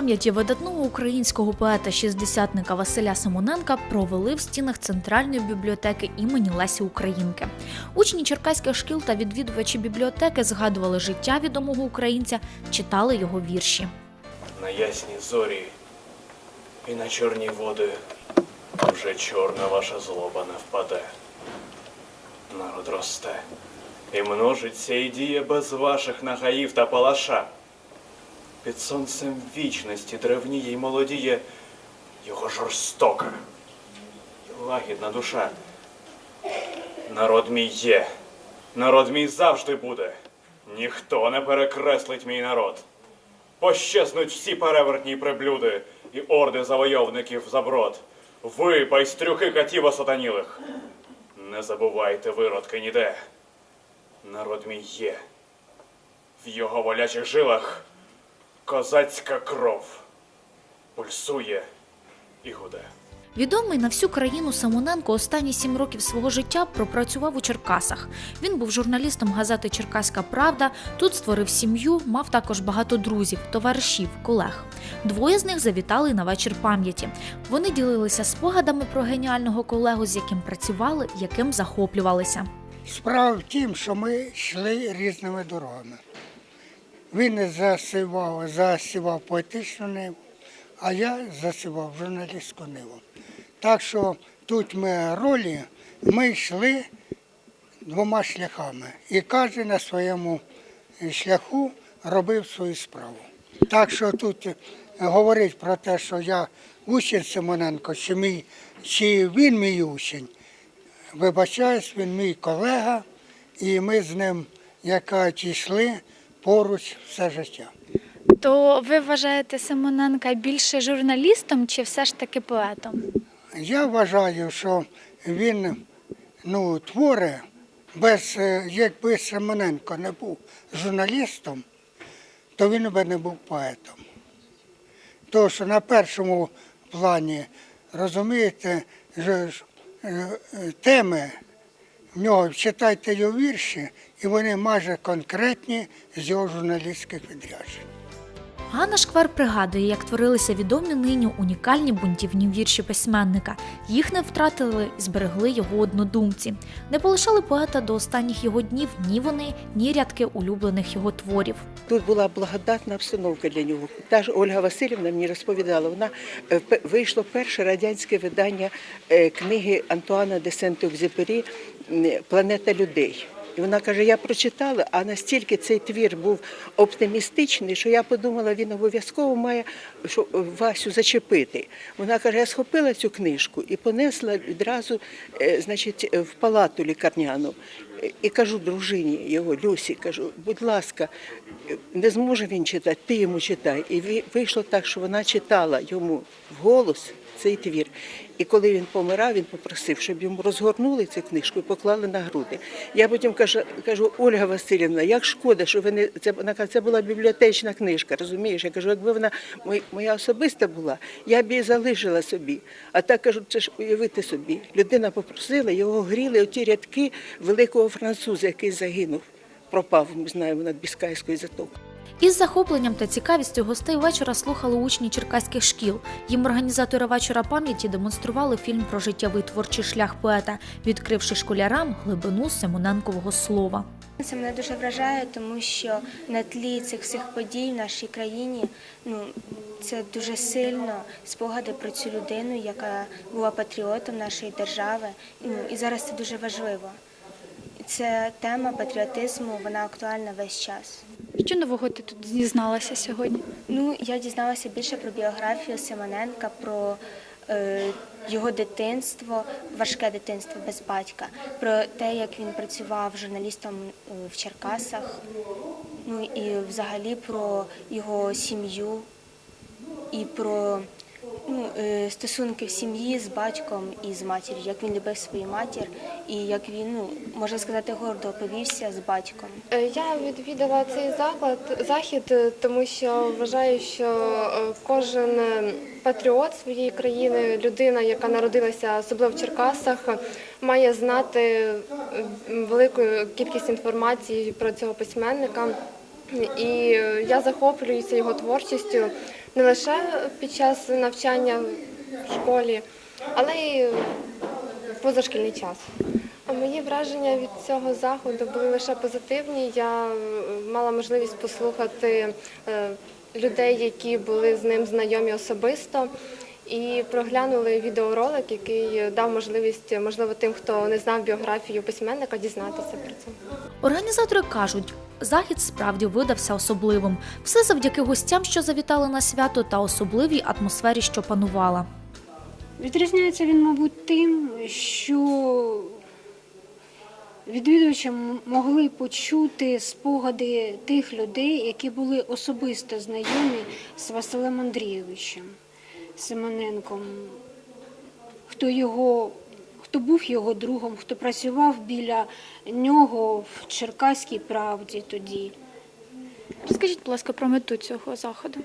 Пам'яті видатного українського поета-шістдесятника Василя Симоненка провели в стінах Центральної бібліотеки імені Лесі Українки. Учні черкаських шкіл та відвідувачі бібліотеки згадували життя відомого українця, читали його вірші. На ясні зорі і на чорні води вже чорна ваша злоба не впаде. Народ росте і множиться і діє без ваших нагаїв та палаша. Під сонцем вічності древніє й молодіє його жорстока і лагідна душа. Народ мій є, народ мій завжди буде. Ніхто не перекреслить мій народ. Пощезнуть всі перевертні приблюди і орди завойовників заброд. Ви, байстрюки катів осатанілих. Не забувайте виродки ніде. Народ мій є. В його волячих жилах козацька кров пульсує і гуде. Відомий на всю країну Симоненко останні сім років свого життя пропрацював у Черкасах. Він був журналістом газети Черкаська Правда. Тут створив сім'ю, мав також багато друзів, товаришів, колег. Двоє з них завітали на вечір пам'яті. Вони ділилися спогадами про геніального колегу, з яким працювали, яким захоплювалися. Справа в тім, що ми йшли різними дорогами. Він засівав, засівав поетичну ниву, а я засівав журналістську ниву. Так що тут ми ролі, ми йшли двома шляхами, і кожен на своєму шляху робив свою справу. Так що тут говорить про те, що я учень Симоненко, чи, мій, чи він мій учень, вибачаюсь, він мій колега, і ми з ним, яка йшли поруч все життя. То ви вважаєте Симоненка більше журналістом чи все ж таки поетом? Я вважаю, що він ну, творить, без, е, якби Семененко не був журналістом, то він би не був поетом. Тому що на першому плані, розумієте, е, е, теми в нього читайте його вірші, і вони майже конкретні з його журналістських відряджень. Ганна Шквар пригадує, як творилися відомі нині унікальні бунтівні вірші письменника. Їх не втратили і зберегли його однодумці. Не полишали поета до останніх його днів ні вони, ні рядки улюблених його творів. Тут була благодатна обстановка для нього. Та ж Ольга Васильівна мені розповідала, вона е, вийшло перше радянське видання е, книги Антуана де Сент-Екзюпері Планета людей. І вона каже: я прочитала, а настільки цей твір був оптимістичний, що я подумала, він обов'язково має е, Васю зачепити. Вона каже, я схопила цю книжку і понесла відразу е, значить, е, в палату лікарняну. І кажу дружині його, Люсі, кажу, будь ласка, не зможе він читати, ти йому читай. І вийшло так, що вона читала йому вголос цей твір. І коли він помирав, він попросив, щоб йому розгорнули цю книжку і поклали на груди. Я потім кажу, кажу Ольга Васильівна, як шкода, що ви не це вона це була бібліотечна книжка, розумієш? Я кажу, якби вона моя особиста була, я б її залишила собі. А так кажу, це ж уявити собі. Людина попросила, його гріли оті рядки великого француза, який загинув, пропав, ми знаємо, над Біскайською затокою. Із захопленням та цікавістю гостей вечора слухали учні черкаських шкіл. Їм організатори вечора пам'яті демонстрували фільм про життєвий творчий шлях поета, відкривши школярам глибину Симоненкового слова. Це мене дуже вражає, тому що на тлі цих всіх подій в нашій країні ну це дуже сильно спогади про цю людину, яка була патріотом нашої держави. Ну і зараз це дуже важливо. Ця тема патріотизму вона актуальна весь час. Що нового ти тут дізналася сьогодні? Ну, я дізналася більше про біографію Симоненка, про е, його дитинство, важке дитинство без батька, про те, як він працював журналістом в Черкасах, ну і взагалі про його сім'ю і про ну, е, стосунки в сім'ї з батьком і з матір'ю, як він любив свою матір, і як він, ну, можна сказати, гордо повівся з батьком. Е, Я відвідала цей заклад захід, е, тому що вважаю, що кожен патріот своєї країни, людина, яка народилася особливо в Черкасах, має знати велику кількість інформації про цього письменника. І я захоплююся його творчістю не лише під час навчання в школі, але й позашкільний час. А мої враження від цього заходу були лише позитивні. Я е, мала можливість послухати е, людей, які були з ним знайомі особисто. І проглянули відеоролик, який дав можливість, можливо, тим, хто не знав біографію письменника, дізнатися про це. Організатори кажуть, захід справді видався особливим. Все завдяки гостям, що завітали на свято, та особливій атмосфері, що панувала. Відрізняється він, мабуть, тим, що відвідувачі могли почути спогади тих людей, які були особисто знайомі з Василем Андрійовичем Семененком, хто його. Хто був його другом, хто працював біля нього в Черкаській правді тоді. Розкажіть, будь ласка, про мету цього заходу.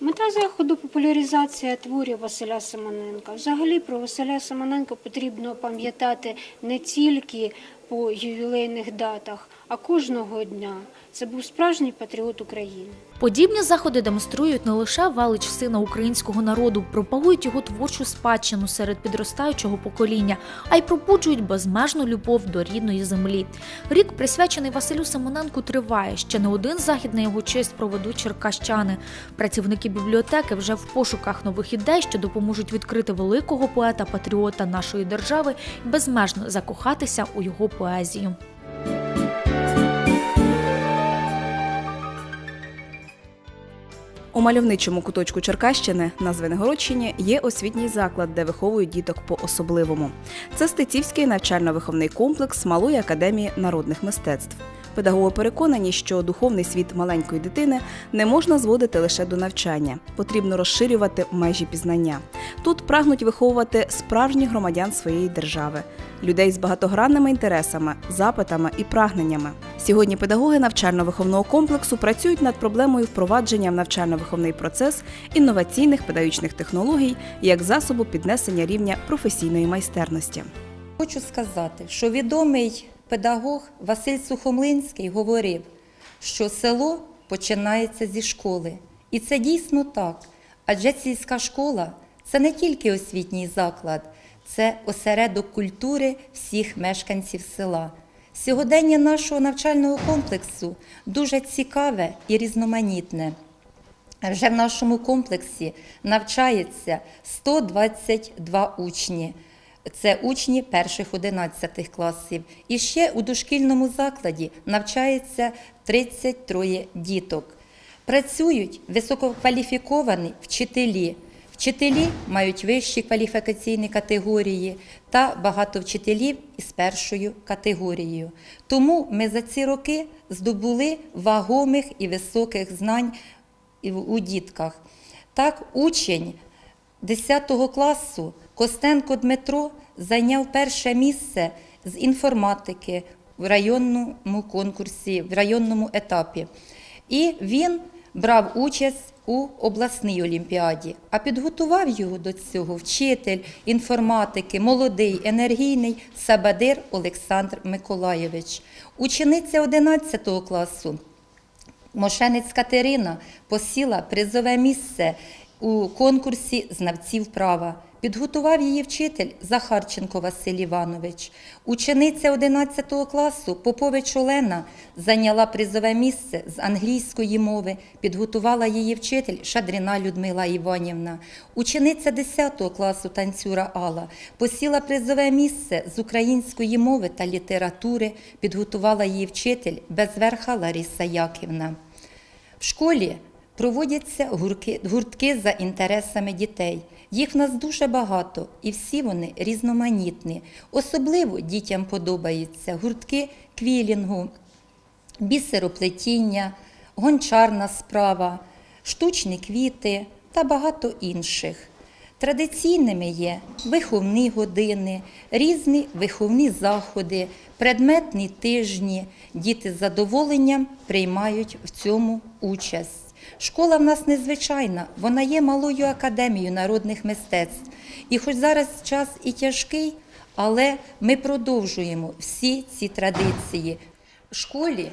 Мета заходу популяризація творів Василя Семененка. Взагалі про Василя Семененка потрібно пам'ятати не тільки по ювілейних датах, а кожного дня. Це був справжній патріот України. Подібні заходи демонструють не лише велич сина українського народу, пропагують його творчу спадщину серед підростаючого покоління, а й пробуджують безмежну любов до рідної землі. Рік, присвячений Василю Семененку, триває. Ще не один захід на його честь проведуть черкащани. Працівники бібліотеки вже в пошуках нових ідей, що допоможуть відкрити великого поета-патріота нашої держави і безмежно закохатися у його поезію. У мальовничому куточку Черкащини на Звенигородщині є освітній заклад, де виховують діток по-особливому. Це Стецівський навчально-виховний комплекс Малої академії народних мистецтв. Педагоги переконані, що духовний світ маленької дитини не можна зводити лише до навчання, потрібно розширювати межі пізнання. Тут прагнуть виховувати справжніх громадян своєї держави, людей з багатогранними інтересами, запитами і прагненнями. Сьогодні педагоги навчально-виховного комплексу працюють над проблемою впровадження в навчально-виховний процес інноваційних педагогічних технологій як засобу піднесення рівня професійної майстерності. Хочу сказати, що відомий педагог Василь Сухомлинський говорив, що село починається зі школи. І це дійсно так. Адже сільська школа це не тільки освітній заклад, це осередок культури всіх мешканців села. Сьогодення нашого навчального комплексу дуже цікаве і різноманітне. Вже в нашому комплексі навчається 122 учні. Це учні перших 11 класів. І ще у дошкільному закладі навчається 33 діток. Працюють висококваліфіковані вчителі. Вчителі мають вищі кваліфікаційні категорії та багато вчителів із першою категорією. Тому ми за ці роки здобули вагомих і високих знань у дітках. Так, учень 10 класу Костенко Дмитро зайняв перше місце з інформатики в районному конкурсі, в районному етапі. І він брав участь у обласній олімпіаді, а підготував його до цього вчитель інформатики, молодий, енергійний Сабадир Олександр Миколайович. Учениця 11 класу Мошенець Катерина посіла призове місце у конкурсі знавців права. Підготував її вчитель Захарченко Василь Іванович. Учениця 11 класу Попович Олена зайняла призове місце з англійської мови. Підготувала її вчитель Шадріна Людмила Іванівна. Учениця 10 класу танцюра Алла посіла призове місце з української мови та літератури. Підготувала її вчитель Безверха Лариса Яківна. В школі проводяться гурки, гуртки за інтересами дітей. Їх в нас дуже багато, і всі вони різноманітні. Особливо дітям подобаються гуртки квілінгу, бісероплетіння, гончарна справа, штучні квіти та багато інших. Традиційними є виховні години, різні виховні заходи, предметні тижні. Діти з задоволенням приймають в цьому участь. Школа в нас незвичайна, вона є малою академією народних мистецтв. І хоч зараз час і тяжкий, але ми продовжуємо всі ці традиції. В школі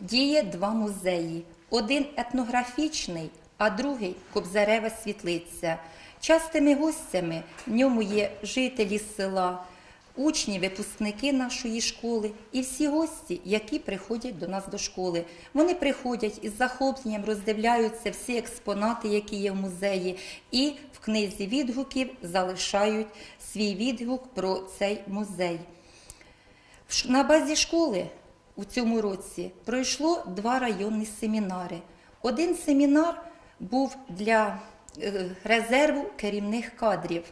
діє два музеї: один етнографічний, а другий Кобзарева світлиця. Частими гостями в ньому є жителі села, учні, випускники нашої школи і всі гості, які приходять до нас до школи. Вони приходять із захопленням, роздивляються всі експонати, які є в музеї, і в книзі відгуків залишають свій відгук про цей музей. На базі школи у цьому році пройшло два районні семінари. Один семінар був для е, резерву керівних кадрів.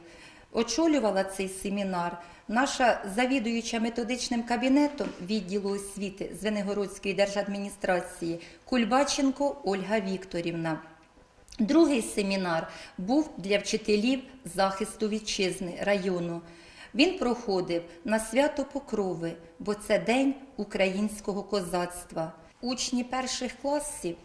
Очолювала цей семінар наша завідуюча методичним кабінетом відділу освіти Звенигородської держадміністрації Кульбаченко Ольга Вікторівна. Другий семінар був для вчителів захисту вітчизни району. Він проходив на свято Покрови, бо це День українського козацтва. Учні перших класів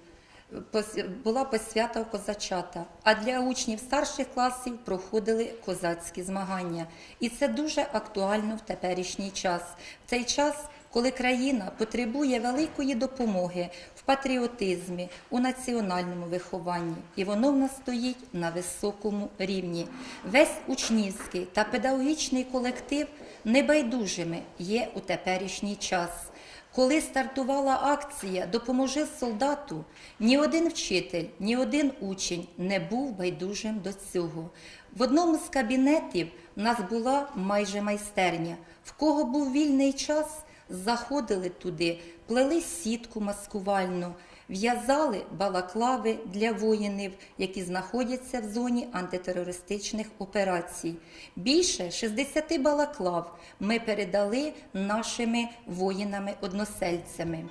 була посвята козачата, а для учнів старших класів проходили козацькі змагання. І це дуже актуально в теперішній час. В цей час, коли країна потребує великої допомоги в патріотизмі, у національному вихованні, і воно в нас стоїть на високому рівні. Весь учнівський та педагогічний колектив небайдужими є у теперішній час. Коли стартувала акція Допоможи солдату, ні один вчитель, ні один учень не був байдужим до цього. В одному з кабінетів в нас була майже майстерня. В кого був вільний час, заходили туди, плели сітку маскувальну, в'язали балаклави для воїнів, які знаходяться в зоні антитерористичних операцій. Більше 60 балаклав ми передали нашими воїнами-односельцями.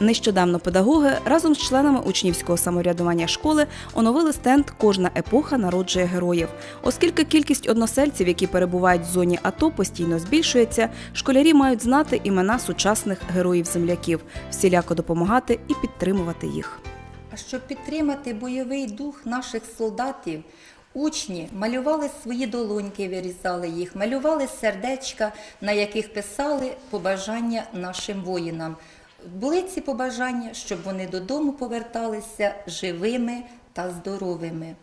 Нещодавно педагоги разом з членами учнівського самоврядування школи оновили стенд Кожна епоха народжує героїв. Оскільки кількість односельців, які перебувають в зоні АТО, постійно збільшується, школярі мають знати імена сучасних героїв-земляків, всіляко допомагати і підтримувати їх. А щоб підтримати бойовий дух наших солдатів, учні малювали свої долоньки, вирізали їх, малювали сердечка, на яких писали побажання нашим воїнам. Були ці побажання, щоб вони додому поверталися живими та здоровими.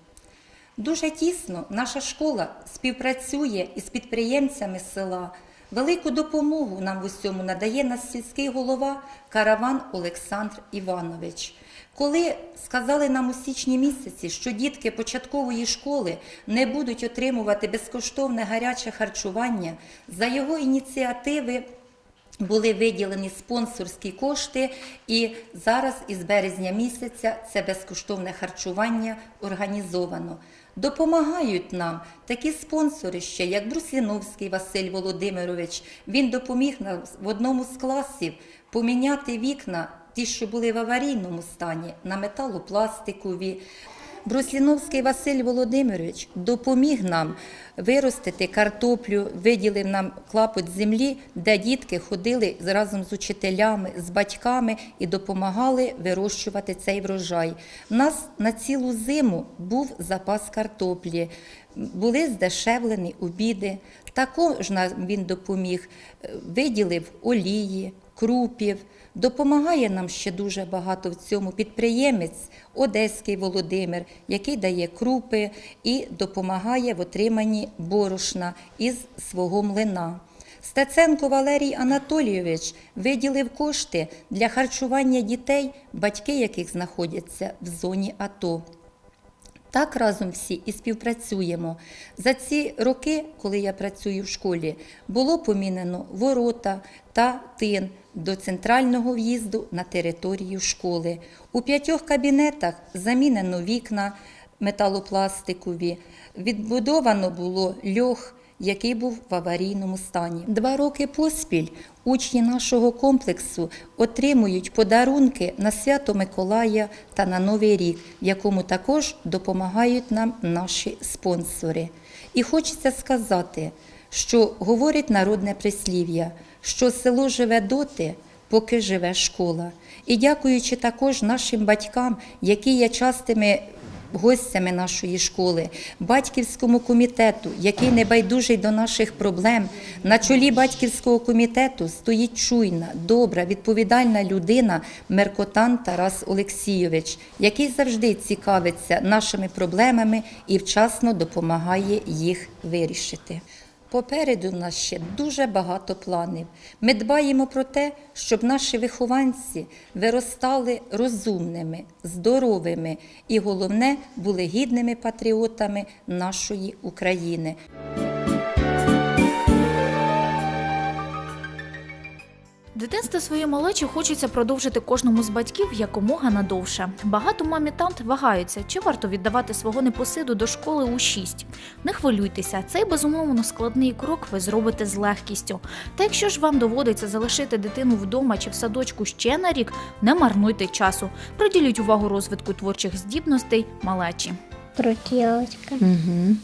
Дуже тісно наша школа співпрацює із підприємцями села. Велику допомогу нам в усьому надає наш сільський голова Караван Олександр Іванович. Коли сказали нам у січні місяці, що дітки початкової школи не будуть отримувати безкоштовне гаряче харчування, за його ініціативи були виділені спонсорські кошти, і зараз із березня місяця це безкоштовне харчування організовано. Допомагають нам такі спонсори ще, як Брусліновський Василь Володимирович. Він допоміг нам в одному з класів поміняти вікна, ті, що були в аварійному стані, на металопластикові. Брусліновський Василь Володимирович допоміг нам виростити картоплю, виділив нам клапоть землі, де дітки ходили разом з учителями, з батьками і допомагали вирощувати цей врожай. У нас на цілу зиму був запас картоплі, були здешевлені обіди. Також нам він допоміг, виділив олії, крупів. Допомагає нам ще дуже багато в цьому підприємець Одеський Володимир, який дає крупи і допомагає в отриманні борошна із свого млина. Стеценко Валерій Анатолійович виділив кошти для харчування дітей, батьки яких знаходяться в зоні АТО. Так разом всі і співпрацюємо. За ці роки, коли я працюю в школі, було помінено ворота та тин до центрального в'їзду на територію школи. У п'ятьох кабінетах замінено вікна металопластикові, відбудовано було льох, який був в аварійному стані. Два роки поспіль учні нашого комплексу отримують подарунки на свято Миколая та на Новий рік, в якому також допомагають нам наші спонсори. І хочеться сказати, що говорить народне прислів'я, що село живе доти, поки живе школа. І дякуючи також нашим батькам, які є частими гостями нашої школи, батьківському комітету, який не байдужий до наших проблем. На чолі батьківського комітету стоїть чуйна, добра, відповідальна людина Меркотан Тарас Олексійович, який завжди цікавиться нашими проблемами і вчасно допомагає їх вирішити. Попереду нас ще дуже багато планів. Ми дбаємо про те, щоб наші вихованці виростали розумними, здоровими і, головне, були гідними патріотами нашої України. Дитинство своєї малечі хочеться продовжити кожному з батьків якомога надовше. Багато мам і тант вагаються, чи варто віддавати свого непосиду до школи у 6. Не хвилюйтеся, цей безумовно складний крок ви зробите з легкістю. Та якщо ж вам доводиться залишити дитину вдома чи в садочку ще на рік, не марнуйте часу. Приділіть увагу розвитку творчих здібностей малечі. Крутілочка. Угу.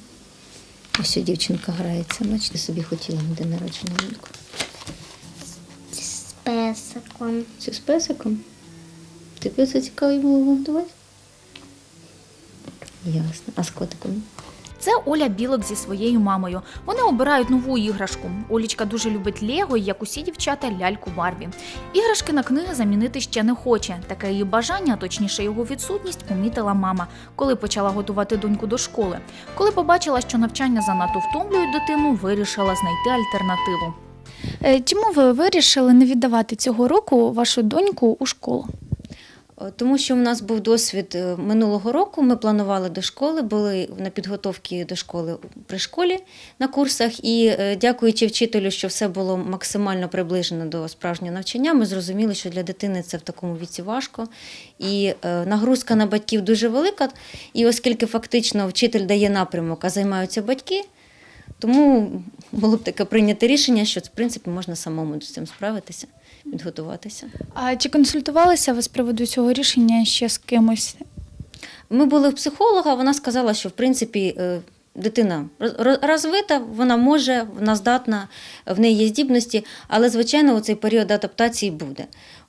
Ось дівчинка грається, бачите, собі хотіла на день народження песиком. Цю з песиком? Ти песа цікавий було готувати? Ясно. А з котиком? Це Оля Білок зі своєю мамою. Вони обирають нову іграшку. Олічка дуже любить Лего, і, як усі дівчата, ляльку Барбі. Іграшки на книги замінити ще не хоче. Таке її бажання, а точніше його відсутність, помітила мама, коли почала готувати доньку до школи. Коли побачила, що навчання занадто втомлюють дитину, вирішила знайти альтернативу. Е, Чому ви вирішили не віддавати цього року вашу доньку у школу? Тому що в нас був досвід е, минулого року. Ми планували до школи, були на підготовці до школи при школі на курсах. І е, дякуючи вчителю, що все було максимально приближено до справжнього навчання, ми зрозуміли, що для дитини це в такому віці важко. І е, нагрузка на батьків дуже велика. І оскільки фактично вчитель дає напрямок, а займаються батьки. Тому було б таке прийняте рішення, що в принципі можна самому з цим справитися, підготуватися. А чи консультувалися ви з приводу цього рішення ще з кимось? Ми були в психолога, вона сказала, що в принципі е, дитина роз- роз- розвита, вона може, вона здатна, в неї є здібності, але звичайно, у цей період адаптації буде.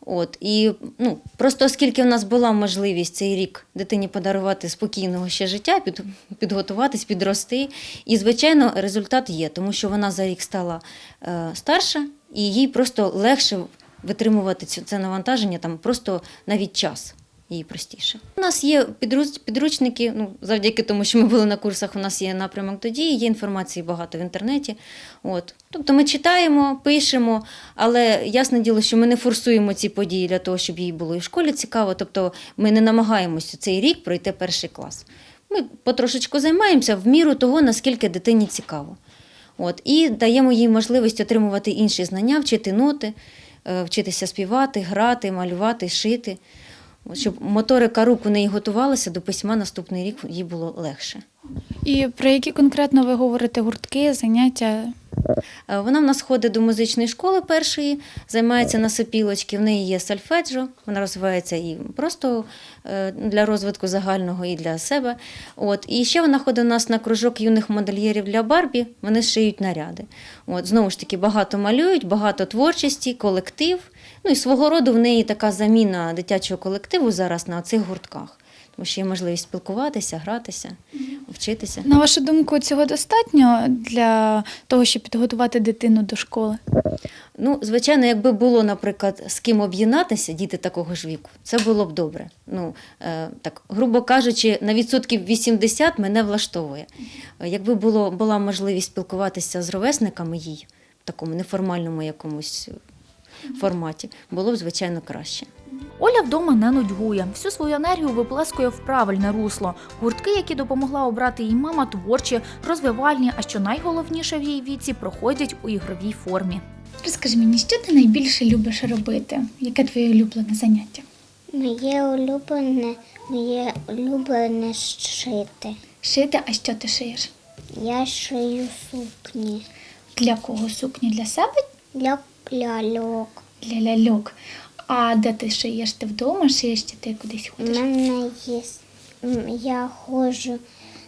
От і ну просто оскільки в нас була можливість цей рік дитині подарувати спокійного ще життя, під, підготуватись, підрости. І звичайно, результат є, тому що вона за рік стала е, старша, і їй просто легше витримувати це навантаження, там просто навіть час їй простіше. У нас є підручники, ну, завдяки тому, що ми були на курсах, у нас є напрямок до дії, є інформації багато в інтернеті. От. Тобто ми читаємо, пишемо, але ясне діло, що ми не форсуємо ці події для того, щоб їй було і в школі цікаво. Тобто ми не намагаємося цей рік пройти перший клас. Ми потрошечку займаємося в міру того, наскільки дитині цікаво. От, і даємо їй можливість отримувати інші знання, вчити ноти, е, вчитися співати, грати, малювати, шити. Щоб моторика рук у неї готувалася до письма наступний рік їй було легше. І про які конкретно ви говорите гуртки, заняття? Е, Вона в нас ходить до музичної школи першої, займається на сопілочці. В неї є сольфеджо, вона розвивається і просто е, для розвитку загального, і для себе. От. І ще вона ходить у нас на кружок юних модельєрів для Барбі, вони шиють наряди. От. Знову ж таки, багато малюють, багато творчості, колектив. Ну і свого роду в неї така заміна дитячого колективу зараз на цих гуртках. Тому що є можливість спілкуватися, гратися, вчитися. На вашу думку, цього достатньо для того, щоб підготувати дитину до школи? Ну, звичайно, якби було, наприклад, з ким об'єднатися, діти такого ж віку, це було б добре. Ну, е, так, грубо кажучи, на відсотків 80 мене влаштовує. Якби було, була можливість спілкуватися з ровесниками їй в такому неформальному якомусь форматі, було б, звичайно, краще. Оля вдома не нудьгує. Всю свою енергію виплескує в правильне русло. Гуртки, які допомогла обрати їй мама, творчі, розвивальні, а що найголовніше в її віці, проходять у ігровій формі. Розкажи мені, що ти найбільше любиш робити? Яке твоє улюблене заняття? Моє улюблене, моє улюблене шити. Шити, а що ти шиєш? Я шию сукні Для кого сукні? Для себе? для ляльок. Для ляльок. А де ти шиєш? Ти вдома шиєш чи ти кудись У ходиш? мене є. Я ходжу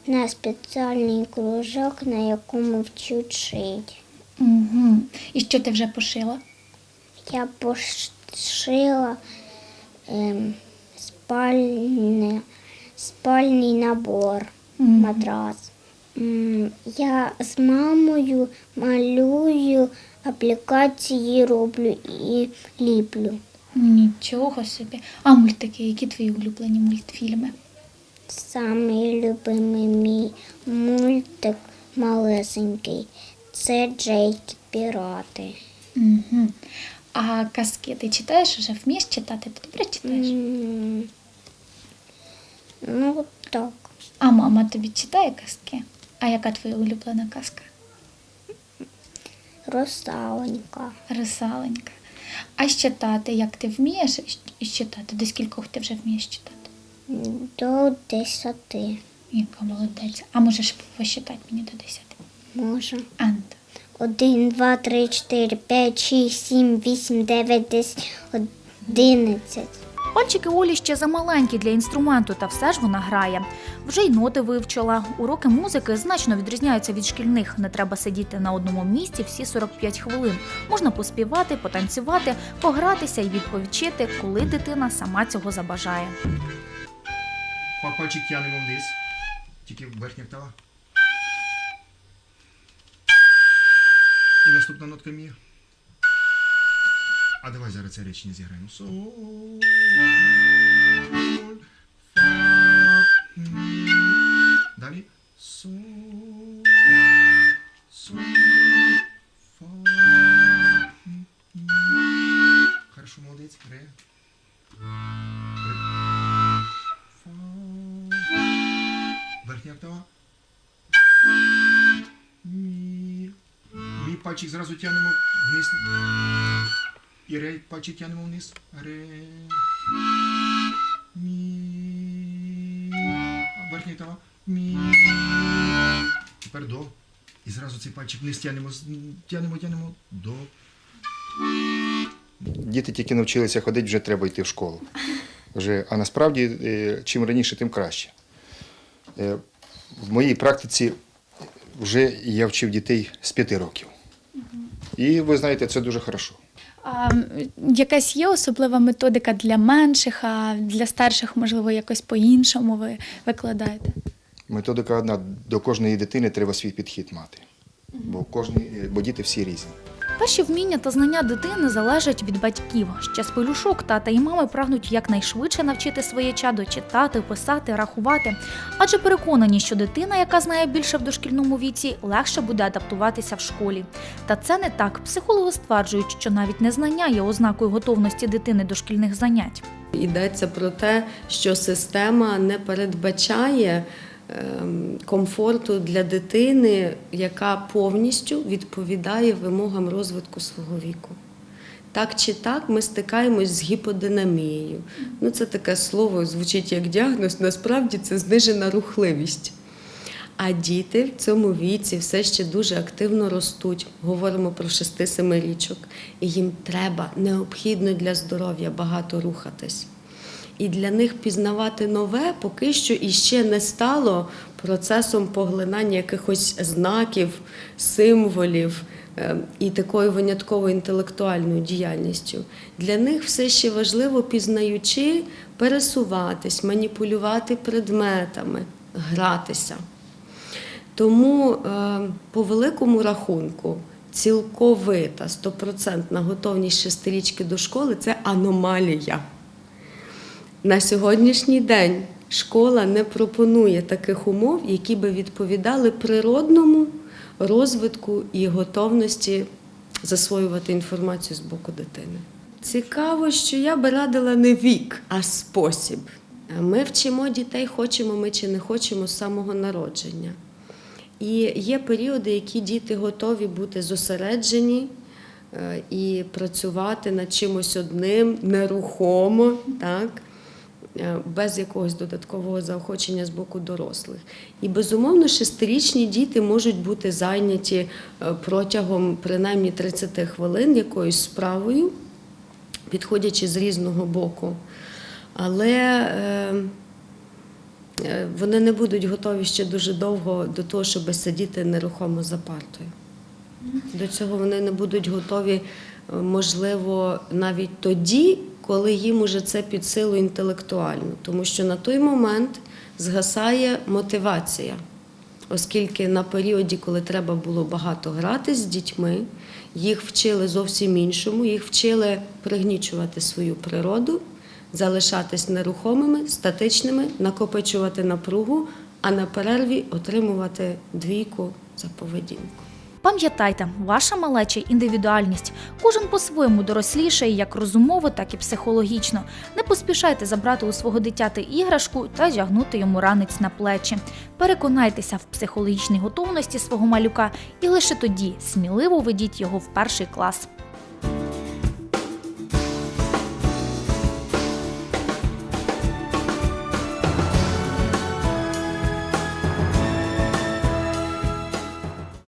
на спеціальний кружок, на якому вчуть шити. Угу. І що ти вже пошила? Я пошила ем, спальне спальний набор, матрас. М, Я з мамою малюю, аплікації роблю і ліплю. Нічого собі. А мультики, які твої улюблені мультфільми? Самий любимий мій мультик малесенький. Це Джейкі Пірати. Угу. А казки ти читаєш уже? Вмієш читати? Ти добре читаєш? М, Ну, так. А мама тобі читає казки? А яка твоя улюблена казка? Русаленька. Русаленька. А читати, як ти вмієш читати? До скількох ти вже вмієш читати? До десяти. Яка молодець. А можеш посчитати мені до десяти? Може. Ант. Один, два, три, чотири, п'ять, шість, сім, вісім, дев'ять, десять, одинадцять. Пальчики Олі ще замаленькі для інструменту, та все ж вона грає. Вже й ноти вивчила. Уроки музики значно відрізняються від шкільних. Не треба сидіти на одному місці всі 45 хвилин. Можна поспівати, потанцювати, погратися і відповідчити, коли дитина сама цього забажає. Па- Пальчик тянемо вниз. Тільки верхня втала. І наступна нотка мі. А давай зараз це речення зіграємо. Соль, фа, мі. Далі. Соль, соль, фа, мі. Хорошо, молодець. Ре. Ре. Фа. Верхня октава. Мі. Мі пальчик зразу тягнемо вниз. І ре пальчик тягнемо вниз. Ре. Мі. А Верхня. Мі. Тепер до. І зразу цей пальчик вниз тягнемо, з- тягнемо, тягнемо до. Діти тільки навчилися ходити, вже треба йти в школу. Вже, а насправді, е, чим раніше, тим краще. Е, В моїй практиці вже я вчив дітей з п'яти років. І ви знаєте, це дуже хорошо. Якась є особлива методика для менших, а для старших, можливо, якось по-іншому ви викладаєте? Методика одна: до кожної дитини треба свій підхід мати. Бо, кожні, бо діти всі різні. Перші вміння та знання дитини залежать від батьків. Ще з пелюшок тата і мами прагнуть якнайшвидше навчити своє чадо читати, писати, рахувати. Адже переконані, що дитина, яка знає більше в дошкільному віці, легше буде адаптуватися в школі. Та це не так. Психологи стверджують, що навіть незнання є ознакою готовності дитини до шкільних занять. Йдеться про те, що система не передбачає комфорту для дитини, яка повністю відповідає вимогам розвитку свого віку. Так чи так ми стикаємось з гіподинамією. Ну, це таке слово звучить як діагноз, насправді це знижена рухливість. А діти в цьому віці все ще дуже активно ростуть. Говоримо про 6-7 річок. І їм треба необхідно для здоров'я багато рухатись. І для них пізнавати нове поки що іще не стало процесом поглинання якихось знаків, символів е, і такою винятковою інтелектуальною діяльністю. Для них все ще важливо, пізнаючи, пересуватись, маніпулювати предметами, гратися. Тому е, по великому рахунку цілковита стопроцентна готовність шестирічки до школи це аномалія. На сьогоднішній день школа не пропонує таких умов, які би відповідали природному розвитку і готовності засвоювати інформацію з боку дитини. Цікаво, що я би радила не вік, а спосіб. Ми вчимо дітей, хочемо ми чи не хочемо з самого народження. І є періоди, які діти готові бути зосереджені е, і працювати над чимось одним нерухомо, так? Е, без якогось додаткового заохочення з боку дорослих. І безумовно, шестирічні діти можуть бути зайняті е, протягом принаймні 30 хвилин якоюсь справою, підходячи з різного боку. Але е, вони не будуть готові ще дуже довго до того, щоб сидіти нерухомо за партою. До цього вони не будуть готові, можливо, навіть тоді, коли їм уже це під силу інтелектуально. Тому що на той момент згасає мотивація. Оскільки на періоді, коли треба було багато грати з дітьми, їх вчили зовсім іншому, їх вчили пригнічувати свою природу, залишатись нерухомими, статичними, накопичувати напругу, а на перерві отримувати двійку за поведінку. Пам'ятайте, ваша малеча індивідуальність. Кожен по-своєму дорослішає як розумово, так і психологічно. Не поспішайте забрати у свого дитяти іграшку та зягнути йому ранець на плечі. Переконайтеся в психологічній готовності свого малюка і лише тоді сміливо ведіть його в перший клас.